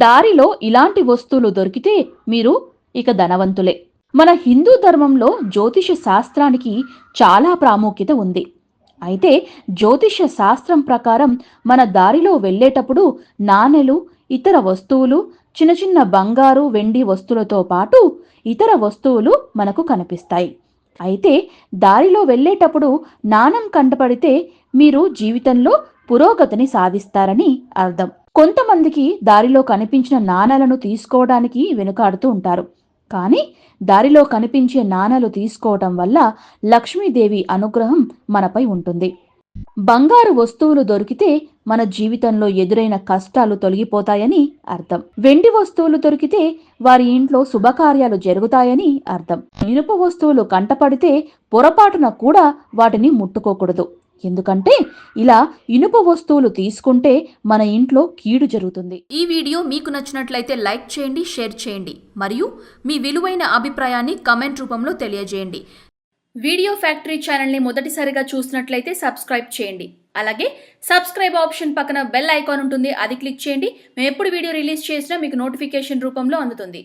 దారిలో ఇలాంటి వస్తువులు దొరికితే మీరు ఇక ధనవంతులే. మన హిందూ ధర్మంలో జ్యోతిష శాస్త్రానికి చాలా ప్రాముఖ్యత ఉంది. అయితే జ్యోతిష శాస్త్రం ప్రకారం మన దారిలో వెళ్ళేటప్పుడు నాణెలు ఇతర వస్తువులు చిన్న చిన్న బంగారు వెండి వస్తువులతో పాటు ఇతర వస్తువులు మనకు కనిపిస్తాయి. అయితే దారిలో వెళ్ళేటప్పుడు నాణం కంటపడితే మీరు జీవితంలో పురోగతిని సాధిస్తారని అర్థం. కొంతమందికి దారిలో కనిపించిన నాణాలను తీసుకోవడానికి వెనుకాడుతూ ఉంటారు. కానీ దారిలో కనిపించే నాణాలు తీసుకోవటం వల్ల లక్ష్మీదేవి అనుగ్రహం మనపై ఉంటుంది. బంగారు వస్తువులు దొరికితే మన జీవితంలో ఎదురైన కష్టాలు తొలగిపోతాయని అర్థం. వెండి వస్తువులు దొరికితే వారి ఇంట్లో శుభకార్యాలు జరుగుతాయని అర్థం. ఇనుప వస్తువులు కంటపడితే పొరపాటున కూడా వాటిని ముట్టుకోకూడదు. ఎందుకంటే ఇలా ఇనుప వస్తువులు తీసుకుంటే మన ఇంట్లో కీడు జరుగుతుంది. ఈ వీడియో మీకు నచ్చినట్లయితే లైక్ చేయండి షేర్ చేయండి మరియు మీ విలువైన అభిప్రాయాన్ని కమెంట్ రూపంలో తెలియజేయండి. వీడియో ఫ్యాక్టరీ ఛానల్ని మొదటిసారిగా చూసినట్లయితే సబ్స్క్రైబ్ చేయండి. అలాగే సబ్స్క్రైబ్ ఆప్షన్ పక్కన బెల్ ఐకాన్ ఉంటుంది అది క్లిక్ చేయండి. మేము ఎప్పుడు వీడియో రిలీజ్ చేసినా మీకు నోటిఫికేషన్ రూపంలో అందుతుంది.